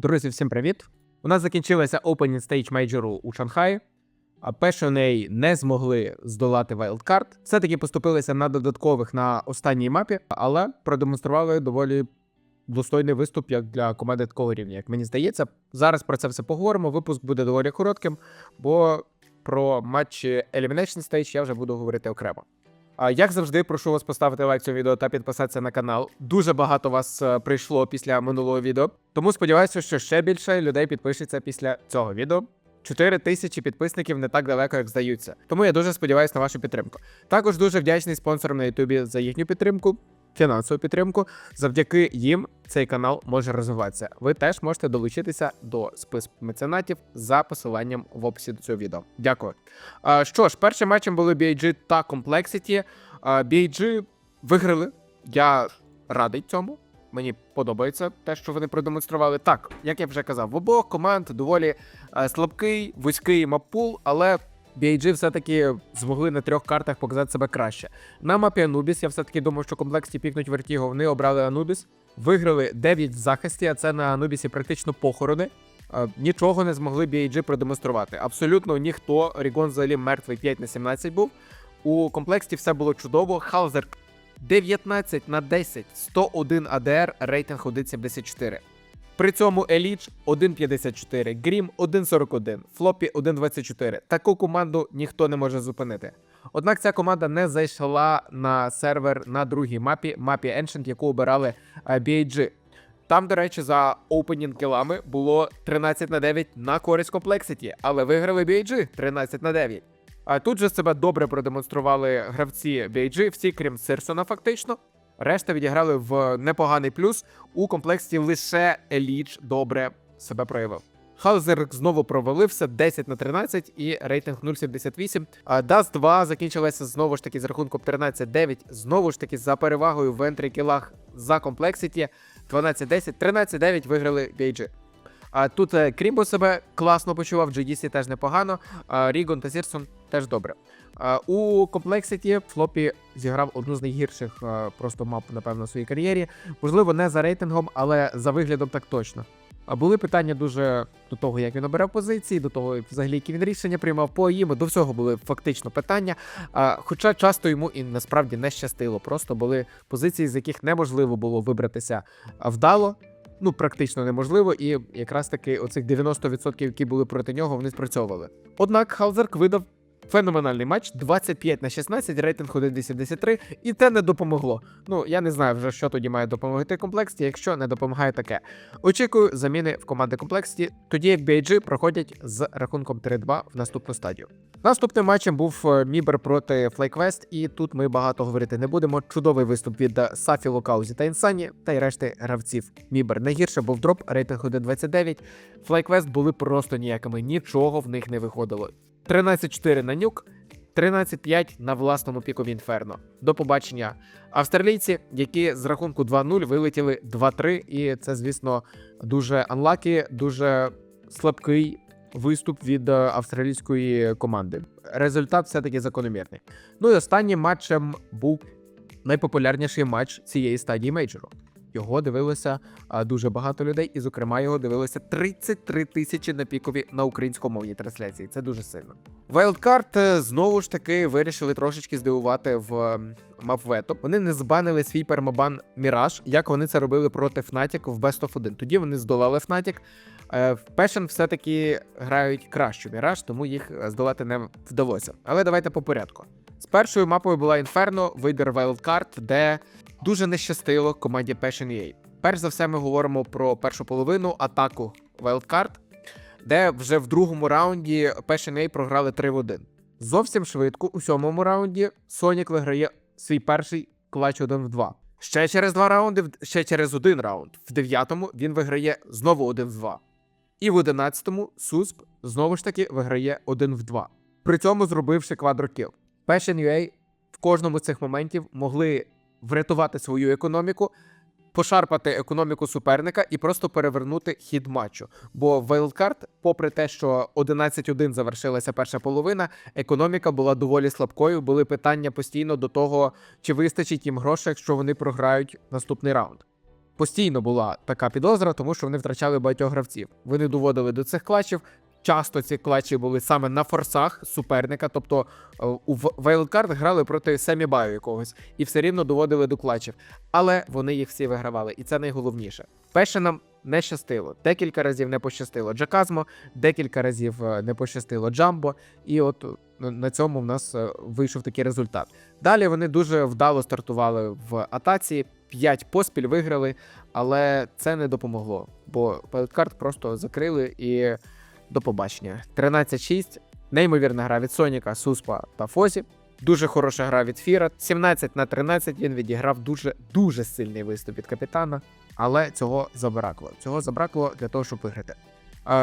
Друзі, всім привіт! У нас закінчилася Opening Stage Major у Шанхаї. А Passionate не змогли здолати Wildcard. Все-таки поступилися на додаткових на останній мапі, але продемонстрували доволі достойний виступ як для команди такого рівня, як мені здається. Зараз про це все поговоримо. Випуск буде доволі коротким, бо про матчі Elimination Stage я вже буду говорити окремо. Як завжди, прошу вас поставити лайк цьому відео та підписатися на канал. Дуже багато вас е, прийшло після минулого відео. Тому сподіваюся, що ще більше людей підпишеться після цього відео. 4 тисячі підписників не так далеко, як здаються. Тому я дуже сподіваюся на вашу підтримку. Також дуже вдячний спонсорам на Ютубі за їхню підтримку, фінансову підтримку. Завдяки їм цей канал може розвиватися. Ви теж можете долучитися до списку меценатів за посиланням в описі до цього відео. Дякую. Що ж, першим матчем були BIG та Complexity. BIG виграли. Я радий цьому. Мені подобається те, що вони продемонстрували. Так, як я вже казав, в обох команд доволі е, слабкий, вузький маппул, але BIG все-таки змогли на трьох картах показати себе краще. На мапі Anubis я все-таки думав, що комплексі пікнуть Vertigo, Вони обрали Anubis, виграли 9 в захисті, а це на Anubis практично похорони. Е, Нічого не змогли BIG продемонструвати. Абсолютно ніхто. Рігон взагалі мертвий 5 на 17 був. У комплексі все було чудово. Халзер 19 на 10, 101 АДР, рейтинг 1.74. При цьому Еліч 1.54, Грім 1.41, Флопі 1.24. Таку команду ніхто не може зупинити. Однак ця команда не зайшла на сервер на другій мапі, мапі Ancient, яку обирали е, BIG. Там, до речі, за опенінг кілами було 13 на 9 на користь Complexity, але виграли BIG 13 на 9. А тут же себе добре продемонстрували гравці BIG, всі крім Сирсона, фактично. Решта відіграли в непоганий плюс. У комплексі лише Еліч добре себе проявив. Хаузер знову провалився 10 на 13 і рейтинг 0,78. А Dust 2 закінчилася знову ж таки з рахунком 13-9. Знову ж таки за перевагою в ентрі кілах за Complexity 12-10, 13-9 виграли BIG. А тут е, Крімбо себе класно почував, GDC теж непогано, Рігон та Сірсон теж добре. У Complexity Флопі зіграв одну з найгірших просто мап, напевно, в своїй кар'єрі. Можливо, не за рейтингом, але за виглядом так точно. А були питання дуже до того, як він обирав позиції, до того, взагалі, які він рішення приймав по їм. До всього були фактично питання. Хоча часто йому і насправді не щастило. Просто були позиції, з яких неможливо було вибратися вдало. Ну, практично неможливо, і якраз таки оцих 90%, які були проти нього, вони спрацьовували. Однак Халзерк видав феноменальний матч 25 на 16, рейтинг 1.83, і те не допомогло. Ну, я не знаю вже, що тоді має допомогти комплексті, якщо не допомагає таке. Очікую заміни в команди комплексті, тоді як BIG проходять з рахунком 3-2 в наступну стадію. Наступним матчем був е, Мібер проти FlyQuest, і тут ми багато говорити не будемо. Чудовий виступ від е, Сафі Локаузі та Інсані та й решти гравців. Мібер найгірше був дроп, рейтинг 1.29. FlyQuest були просто ніякими, нічого в них не виходило. 13-4 на нюк, 13-5 на власному пікові інферно. До побачення. Австралійці, які з рахунку 2-0 вилетіли 2-3, і це, звісно, дуже анлакі, дуже слабкий виступ від е, австралійської команди. Результат все-таки закономірний. Ну і останнім матчем був найпопулярніший матч цієї стадії мейджору. Його дивилося дуже багато людей, і, зокрема, його дивилося 33 тисячі на пікові на українськомовній трансляції. Це дуже сильно. Wildcard е, знову ж таки вирішили трошечки здивувати в Мапвето. Вони не збанили свій пермобан Міраж, як вони це робили проти Fnatic в Best of 1. Тоді вони здолали Fnatic. Е, В Passion все-таки грають кращу Міраж, тому їх е, здолати не вдалося. Але давайте по порядку. З першою мапою була Inferno, вибір Wildcard, де дуже не щастило команді Passion EA. Перш за все, ми говоримо про першу половину атаку Wildcard, де вже в другому раунді Passion EA програли 3 в 1. Зовсім швидко у сьомому раунді Sonic виграє свій перший клач 1 в 2. Ще через два раунди, ще через один раунд. В дев'ятому він виграє знову 1 в 2. І в одинадцятому Сусп знову ж таки виграє 1 в 2. При цьому зробивши квадрокіл. Passion UA в кожному з цих моментів могли врятувати свою економіку, пошарпати економіку суперника і просто перевернути хід матчу. Бо Wildcard, попри те, що 11-1 завершилася перша половина, економіка була доволі слабкою. Були питання постійно до того, чи вистачить їм грошей, якщо вони програють наступний раунд. постійно була така підозра, тому що вони втрачали багатьох гравців. Вони доводили до цих клатчів. Часто ці клатчі були саме на форсах суперника, тобто е, у В- Wildcard грали проти Семі Баю якогось і все рівно доводили до клатчів. Але вони їх всі вигравали, і це найголовніше. Перше нам не щастило. Декілька разів не пощастило Джаказмо, декілька разів е, не пощастило Джамбо, і от е, на цьому в нас вийшов такий результат. Далі вони дуже вдало стартували в атаці, 5 поспіль виграли, але це не допомогло, бо Wildcard просто закрили і до побачення. 13-6. Неймовірна гра від Соніка, Суспа та Фозі. Дуже хороша гра від Фіра. 17 на 13 він відіграв дуже дуже сильний виступ від капітана, але цього забракло. Цього забракло для того, щоб виграти.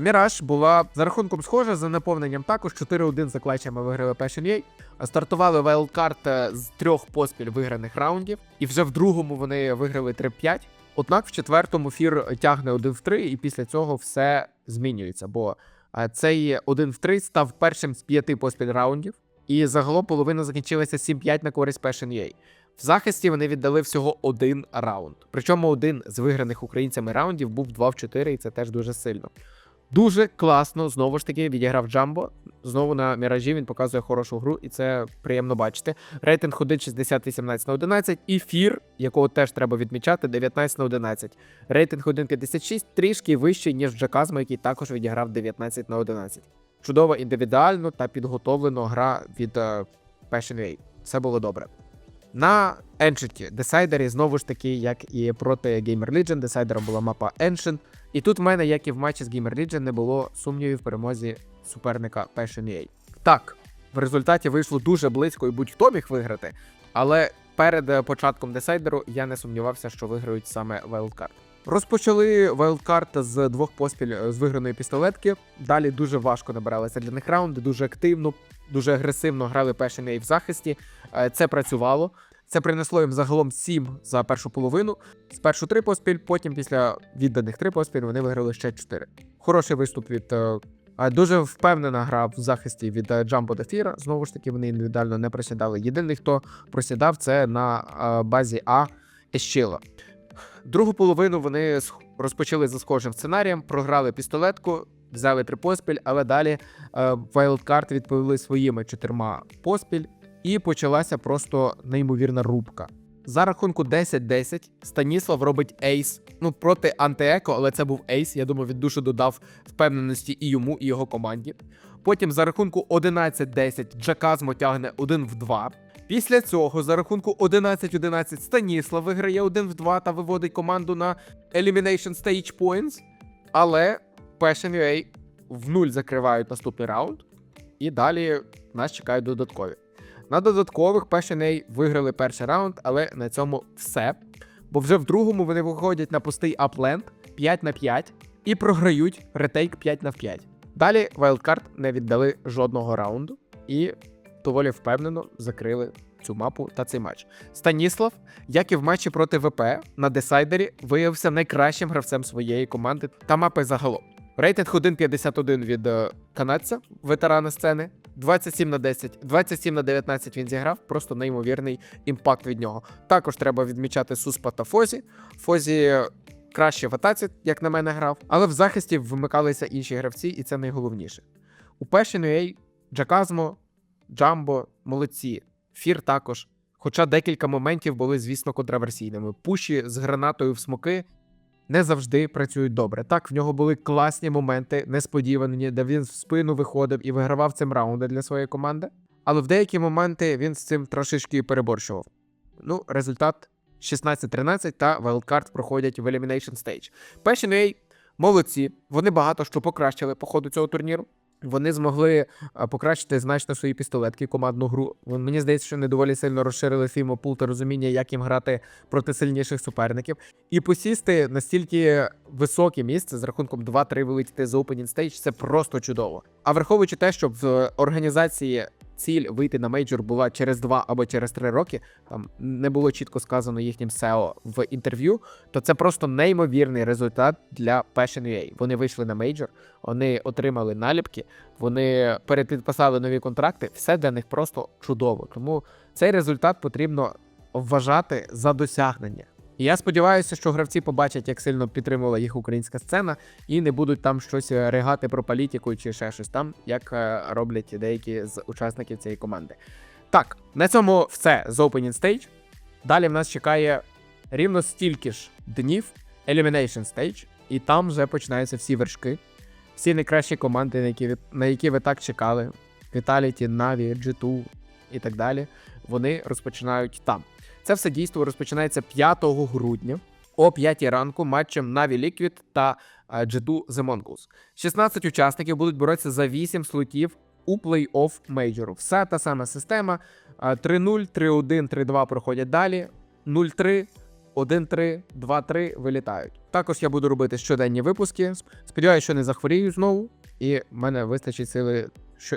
Міраж була за рахунком схожа, за наповненням також 4-1 за клатчами виграли Passion UA. Стартували Wildcard е, з трьох поспіль виграних раундів, і вже в другому вони виграли 3-5. Однак в четвертому фір тягне 1 в 3, і після цього все змінюється. Бо е, цей 1 в 3 став першим з п'яти поспіль раундів, і загалом половина закінчилася 7-5 на користь Passion UA. В захисті вони віддали всього один раунд. Причому один з виграних українцями раундів був 2 в 4, і це теж дуже сильно. Дуже класно, знову ж таки, відіграв Джамбо. Знову на міражі він показує хорошу гру, і це приємно бачити. Рейтинг ходить 60 18 на 11, і Фір, якого теж треба відмічати, 19 на 11. Рейтинг 1.56 трішки вищий, ніж Джаказмо, який також відіграв 19 на 11. Чудово індивідуально та підготовлено гра від е, Passion UA. Все було добре. На Ancient Decider, знову ж таки, як і проти Gamer Legion, Decider була мапа Ancient. І тут в мене, як і в матчі з Gamer Legion, не було сумнівів в перемозі суперника Passion UA. Так, в результаті вийшло дуже близько і будь-хто міг виграти, але перед е, початком десайдеру я не сумнівався, що виграють саме Wildcard. Розпочали Wildcard з двох поспіль е, з виграної пістолетки. Далі дуже важко набиралися для них раунди, дуже активно, дуже агресивно грали Passion UA в захисті. Е, Це працювало. Це принесло їм загалом 7 за першу половину. Спершу 3 поспіль, потім після відданих 3 поспіль вони виграли ще 4. Хороший виступ від. е, Дуже впевнена гра в захисті від е, Джамбо та Фіра. Знову ж таки, вони індивідуально не просідали. Єдиний, хто просідав, це на е, базі А Ещила. Другу половину вони розпочали за схожим сценарієм, програли пістолетку, взяли три поспіль, але далі е, Wildcard відповіли своїми чотирма поспіль, і почалася просто неймовірна рубка. За рахунку 10-10 Станіслав робить ейс. Ну проти антиеко, але це був ейс. Я думаю, він дуже додав впевненості і йому, і його команді. Потім за рахунку 11-10 Джаказмо тягне 1 в 2. Після цього за рахунку 11-11 Станіслав виграє 1 в 2 та виводить команду на Elimination Stage Points. Але Passion UA в нуль закривають наступний раунд. І далі нас чекають додаткові. На додаткових UA виграли перший раунд, але на цьому все. Бо вже в другому вони виходять на пустий апленд 5 на 5 і програють ретейк 5 на 5. Далі Wildcard не віддали жодного раунду і доволі впевнено закрили цю мапу та цей матч. Станіслав, як і в матчі проти ВП на десайдері, виявився найкращим гравцем своєї команди та мапи загалом. Рейтинг 1.51 від е, канадця, ветерана сцени. 27 на 10, 27 на 19 він зіграв, просто неймовірний імпакт від нього. Також треба відмічати Суспа та Фозі. Фозі краще в атаці, як на мене, грав, але в захисті вимикалися інші гравці, і це найголовніше. У Passion UA Джаказмо, Джамбо молодці. Фір також. Хоча декілька моментів були, звісно, контроверсійними. Пуші з гранатою в смоки не завжди працюють добре. Так, в нього були класні моменти, несподівані, де він в спину виходив і вигравав цим раунди для своєї команди. Але в деякі моменти він з цим трошечки переборщував. Ну, результат 16-13 та Wildcard проходять в Elimination Stage. Passion UA молодці, вони багато що покращили по ходу цього турніру. Вони змогли покращити значно свої пістолетки, командну гру. Мені здається, що вони доволі сильно розширили свій мопул та розуміння, як їм грати проти сильніших суперників. І посісти настільки високе місце з рахунком 2-3 вилетіти з Opening Stage – це просто чудово. А враховуючи те, що в організації ціль вийти на мейджор була через 2 або через 3 роки, там не було чітко сказано їхнім SEO в інтерв'ю, то це просто неймовірний результат для Passion UA. Вони вийшли на мейджор, вони отримали наліпки, вони перепідписали нові контракти. Все для них просто чудово. Тому цей результат потрібно вважати за досягнення. Я сподіваюся, що гравці побачать, як сильно підтримувала їх українська сцена, і не будуть там щось е, ригати про політику чи ще щось там, як е, роблять деякі з учасників цієї команди. Так, на цьому все з Opening Stage. Далі в нас чекає рівно стільки ж днів Elimination Stage, і там вже починаються всі вершки, всі найкращі команди, на які, на які ви так чекали: Vitality, Na'Vi, G2 і так далі. Вони розпочинають там. Це все дійство розпочинається 5 грудня о 5 ранку матчем Na'Vi Liquid та е, G2 The Mongols. 16 учасників будуть боротися за 8 слотів у плей-офф мейджору. Все та сама система. Е, 3-0, 3-1, 3-2 проходять далі. 0-3, 1-3, 2-3 вилітають. Також я буду робити щоденні випуски. Сподіваюся, що не захворію знову, і в мене вистачить сили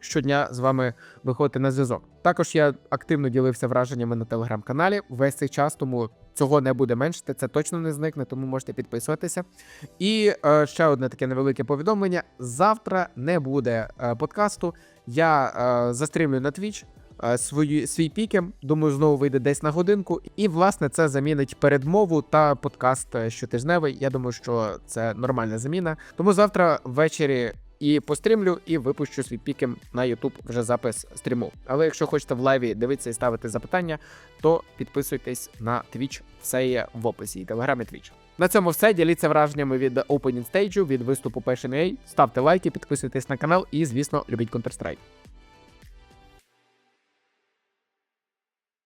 щодня з вами виходити на зв'язок. Також я активно ділився враженнями на телеграм-каналі весь цей час, тому цього не буде меншити. Це точно не зникне, тому можете підписуватися. І е, ще одне таке невелике повідомлення: завтра не буде е, подкасту. Я е, застрімлю на Twitch е, свої, свій пікем. Думаю, знову вийде десь на годинку. І власне це замінить передмову та подкаст е, щотижневий. Я думаю, що це нормальна заміна. Тому завтра ввечері. І пострімлю, і випущу свій пікем на YouTube вже запис стріму. Але якщо хочете в лайві дивитися і ставити запитання, то підписуйтесь на Twitch, все є в описі, і телеграмі Twitch. На цьому все. Діліться враженнями від Opening Stage, від виступу Passion.ua. Ставте лайки, підписуйтесь на канал і, звісно, любіть Counter-Strike.